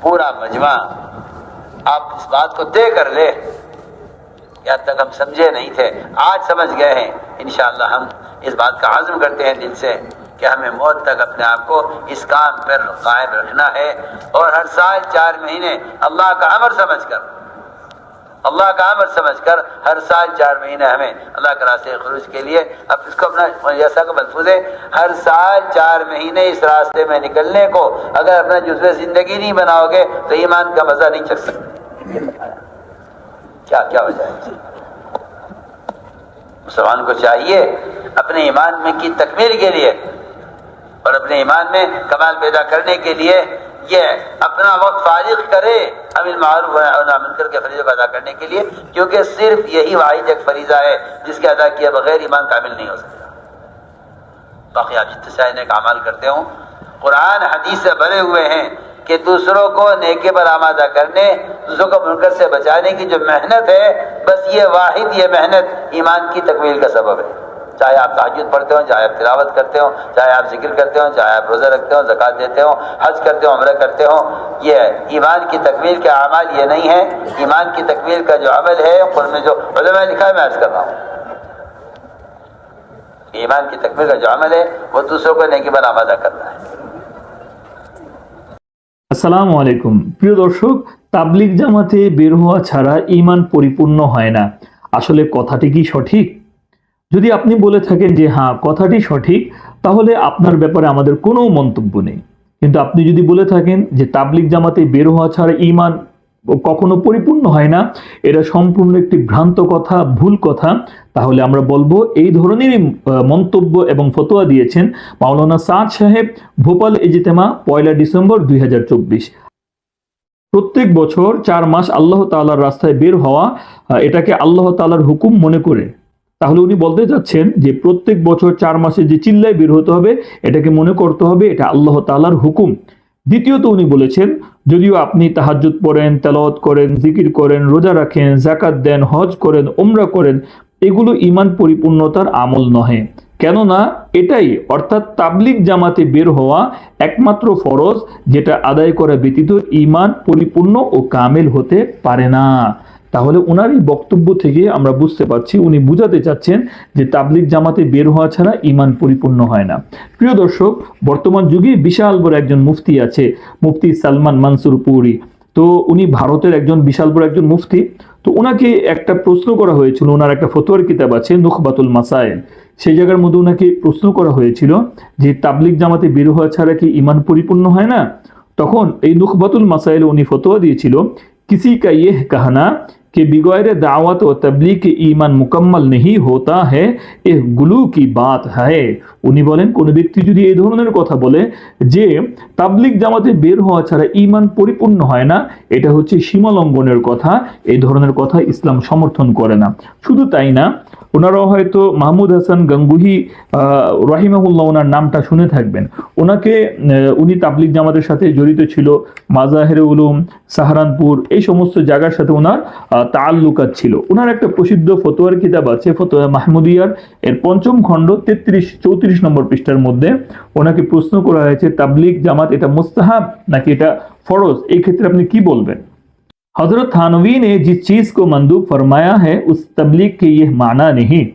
پورا مجمع آپ اس بات کو طے کر لے یہاں تک ہم سمجھے نہیں تھے، آج سمجھ گئے ہیں۔ انشاءاللہ ہم اس بات کا عزم کرتے ہیں دل سے کہ ہمیں موت تک اپنے آپ کو اس کام پر قائم رکھنا ہے اور ہر سال چار مہینے اللہ کا امر سمجھ کر اللہ کا عمل سمجھ کر ہر سال چار مہینے ہمیں اللہ کے راستے خروج کے لیے اب اس کو اپنا جیسا کہ محفوظ ہے، ہر سال چار مہینے اس راستے میں نکلنے کو اگر اپنا جزو زندگی نہیں بناؤ گے تو ایمان کا مزہ نہیں چکھ سکتے کیا کیا وجہ ہے؟ مسلمان کو چاہیے اپنے ایمان میں کی تکمیل کے لیے اور اپنے ایمان میں کمال پیدا کرنے کے لیے یہ اپنا وقت فارغ کرے امن معروف اور نامنکر کے فریضوں کو ادا کرنے کے لیے، کیونکہ صرف یہی واحد ایک فریضہ ہے جس کے ادا کیا بغیر ایمان کامل نہیں ہو سکتا۔ باقی آپ جتنے سے نیک عمل کرتے ہوں، قرآن حدیث سے بھرے ہوئے ہیں کہ دوسروں کو نیکے پر آمادہ کرنے، دوسروں کو منکر سے بچانے کی جو محنت ہے، بس یہ واحد یہ محنت ایمان کی تکمیل کا سبب ہے۔ چاہے آپ تاجد پڑھتے ہوں، چاہے آپ تلاوت کرتے ہوں، چاہے آپ ذکر کرتے ہوں، چاہے آپ روزہ رکھتے ہوں، زکوٰۃ دیتے ہوں، حج کرتے ہوں، عمرہ کرتے ہوں، یہ ایمان کی تکمیل کے اعمال یہ نہیں ہے ایمان کی تکمیل کا جو عمل ہے قرم جو علماء لکھا ہے، میں عرض کر رہا ہوں۔ ایمان کی تکمیل کا جو عمل ہے، وہ دوسروں کو نیکی بنا ادا کرنا ہے۔ السلام علیکم۔ প্রিয় درشک تبلیغ জামাতে بیر ہوا چھاڑا ایمان پریپورن ہے نا۔ آسل কথাটি কি সঠিক? যদি আপনি বলে থাকেন যে হ্যাঁ কথাটি সঠিক, তাহলে আপনার ব্যাপারে আমাদের কোনো মন্তব্য নেই। কিন্তু আপনি যদি বলে থাকেন যে, তাবলিগ জামাতে বের হওয়া ছাড়া ঈমান কখনো পরিপূর্ণ হয় না, এটা সম্পূর্ণ একটি ভ্রান্ত কথা, ভুল কথা, তাহলে আমরা বলব, এই ধরনেরই মন্তব্য এবং ফতোয়া দিয়েছেন মাওলানা সাদ সাহেব, ভোপাল ইজতেমা, পয়লা ডিসেম্বর দুই হাজার চব্বিশ। প্রত্যেক বছর চার মাস আল্লাহ তাআলার রাস্তায় বের হওয়া এটাকে আল্লাহ তাআলার হুকুম মনে করে। তাহলে উনি বলতে চাচ্ছেন যে প্রত্যেক বছর চার মাসে যে চিল্লায় বের হতে হবে, এটাকে মনে করতে হবে, এটা আল্লাহ তাআলার হুকুম। দ্বিতীয়ত উনি বলেছেন, যদিও আপনি তাহাজ্জুদ পড়েন, তেলাওয়াত করেন, জিকির করেন, রোজা রাখেন জাকাত দেন, হজ করেন ওমরা করেন, এগুলো ইমান পরিপূর্ণতার আমল নহে। কেননা এটাই অর্থাৎ তাবলিগ জামাতে বের হওয়া একমাত্র ফরজ, যেটা আদায় করা ব্যতীত ইমান পরিপূর্ণ ও কামেল হতে পারে না। তাহলে ওনার এই বক্তব্য থেকে আমরা বুঝতে পারছি, উনি বুঝাতে চাচ্ছেন যে তাবলিক জামাতে বের হওয়া ছাড়া ইমান পরিপূর্ণ হয় না। প্রিয় দর্শক, বর্তমান যুগে বিশাল বড় একজন মুফতি আছে, মুফতি সালমান মানসুর পুরী। তো উনি ভারতের একজন বিশাল বড় একজন মুফতি। তো ওনাকে একটা প্রশ্ন করা হয়েছিল ওনার একটা ফতোয়ার কিতাব আছে, নুখবাতুল মাসায়েল। সেই জায়গার মধ্যে ওনাকে প্রশ্ন করা হয়েছিল যে তাবলিক জামাতে বের হওয়া ছাড়া কি ইমান পরিপূর্ণ হয় না? তখন এই নুখবাতুল মাসাইল উনি ফতোয়া দিয়েছিল কিসি কা কাহানা कि बगैर दावत व तबलीग के ईमान मुकम्मल नहीं होता है এ গুলু কি বাত है উনি বলেন কোন ব্যক্তি যদি এই ধরনের কথা বলে যে তাবলিগ জামাতে বের হওয়া ছাড়া ঈমান পরিপূর্ণ হয় না এটা হচ্ছে সীমা লঙ্ঘনের কথা এই ধরনের কথা ইসলাম সমর্থন করে না শুধু তাই না ওনারাও হয়তো মাহমুদ হাসান গাঙ্গুহি রাহিমাহুল্লাহ ওনার নামটা শুনে থাকবেন। ওনাকে উনি তাবলিগ জামাতের সাথে জড়িত ছিল, মাজাহের উলুম, সাহারানপুর, এই সমস্ত জায়গার সাথে ওনার তাল্লুকাত ছিল। ওনার একটা প্রসিদ্ধ ফতোয়ার কিতাব আছে, ফতোয়া মাহমুদিয়ার। এর পঞ্চম খণ্ড তেত্রিশ, চৌত্রিশ নম্বর পৃষ্ঠার মধ্যে ওনাকে প্রশ্ন করা হয়েছে, তাবলিগ জামাত এটা মোস্তাহাব নাকি এটা ফরজ? এই ক্ষেত্রে আপনি কি বলবেন? हजरत थानवी ने जिस चीज को मंदूब फरमाया है उस तबलीग के यह माना नहीं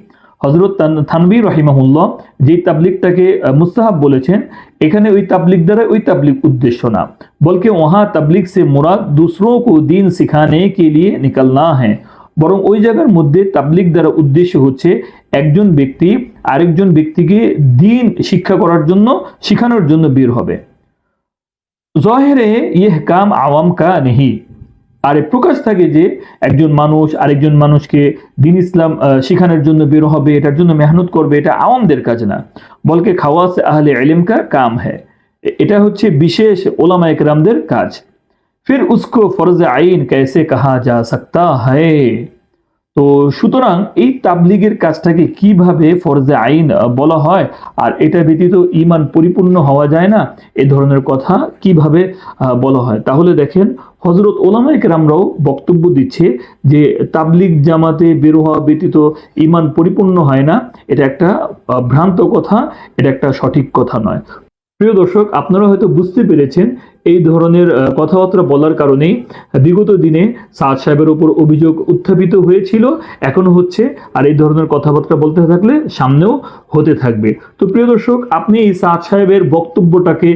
হজরত তান- থানভী রহিমাহুল্লাহ যে তাবলিগটাকে আহ, মুস্তাহাব বলেছেন এখানে ওই তাবলিগ দ্বারা ওই তাবলিগ উদ্দেশ্য না বলকে ওহা তাবলিগ সে মুরাদ दूसरों को दीन सिखाने के लिए निकलना है বরং ওই জায়গার মধ্যে তাবলিগ দ্বারা উদ্দেশ্য হচ্ছে একজন ব্যক্তি আরেকজন ব্যক্তিকে দিন শিক্ষা করার জন্য শিখানোর জন্য বের হবে জহেরে ইহ কাম আওয়াম কা নেহি আর প্রকাশ থাকে যে একজন মানুষ আরেকজন মানুষকে দিন ইসলাম শিখানোর জন্য বের হবে, এটার জন্য মেহনত করবে, এটা আওয়ামদের কাজ না। বলকে খাওয়াস আহলে এলিমকা কাম হ্যাঁ এটা হচ্ছে বিশেষ ওলামা একরামদের কাজ। ফির উসকো ফরজ আইন, কেসে কাহা যা সকতা হ্যাঁ তো সুতরাং এই তাবলিগের কাজটাকে কীভাবে ফরজে আইন বলা হয়? আর এটা ব্যতীত ইমান পরিপূর্ণ হওয়া যায় না? এ ধরনের কথা কীভাবে বলা হয়? তাহলে দেখেন হজরত ওলামাইক রামরাও বক্তব্য দিচ্ছে যে তাবলিগ জামাতে বের হওয়া ব্যতীত ইমান পরিপূর্ণ হয় না। এটা একটা ভ্রান্ত কথা, এটা একটা সঠিক কথা নয়। প্রিয় দর্শক, আপনারা হয়তো বুঝতে পেরেছেন এই ধরনের কথাবার্তা বলার কারণেই বিগত দিনে সাদ সাহেবের উপর অভিযোগ উত্থাপিত হয়েছিল। এখনও হচ্ছে আর এই ধরনের কথাবার্তা বলতে থাকলে সামনেও হতে থাকবে। তো প্রিয় দর্শক, আপনি এই সাদ সাহেবের বক্তব্যটাকে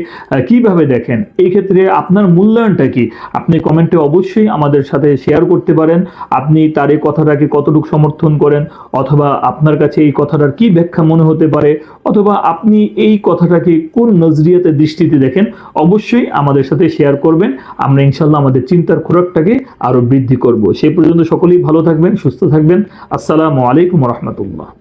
কীভাবে দেখেন? এই ক্ষেত্রে আপনার মূল্যায়নটা কি? আপনি কমেন্টে অবশ্যই আমাদের সাথে শেয়ার করতে পারেন। আপনি তার এই কথাটাকে কতটুকু সমর্থন করেন? অথবা আপনার কাছে এই কথাটার কি ব্যাখ্যা মনে হতে পারে? অথবা আপনি এই কথাটাকে কোন নজরিয়াতে দৃষ্টিতে দেখেন? অবশ্যই আমাদের সাথে শেয়ার করবেন। আমরা ইনশাল্লাহ আমাদের চিন্তার খোরাকটাকে আরও বৃদ্ধি করব। সেই পর্যন্ত সকলেই ভালো থাকবেন, সুস্থ থাকবেন। আসসালামু আলাইকুম রহমতুল্লাহ।